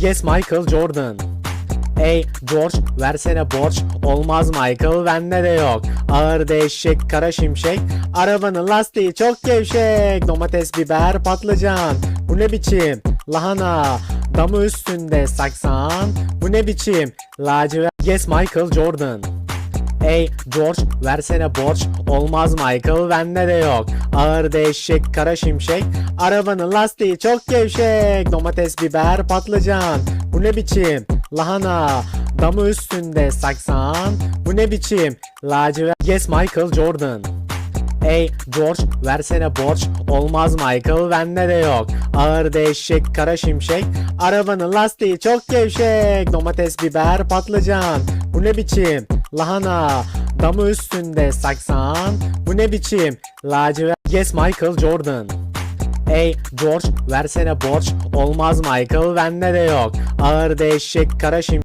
Yes Michael Jordan. Ey George versene borç. Olmaz Michael bende de yok. Ağır eşek kara şimşek. Arabanın lastiği çok gevşek. Domates biber patlıcan. Bu ne biçim? Lahana. Damı üstünde saksan. Bu ne biçim? Lacivert. Yes Michael Jordan Ey George versene borç. Olmaz Michael bende de yok. Ağır eşek kara şimşek. Arabanın lastiği çok gevşek. Domates biber patlıcan. Bu ne biçim? Lahana. Damı üstünde saksan. Bu ne biçim? Lacivert. Yes Michael Jordan. Ey George versene borç. Olmaz Michael bende de yok. Ağır eşek kara şimşek. Arabanın lastiği çok gevşek. Domates biber patlıcan. Bu ne biçim lahana Damı üstünde saksan. Bu ne biçim? Lacivert. Yes Michael Jordan. Ey George versene borç. Olmaz Michael bende de yok. Ağır eşek kara şimşek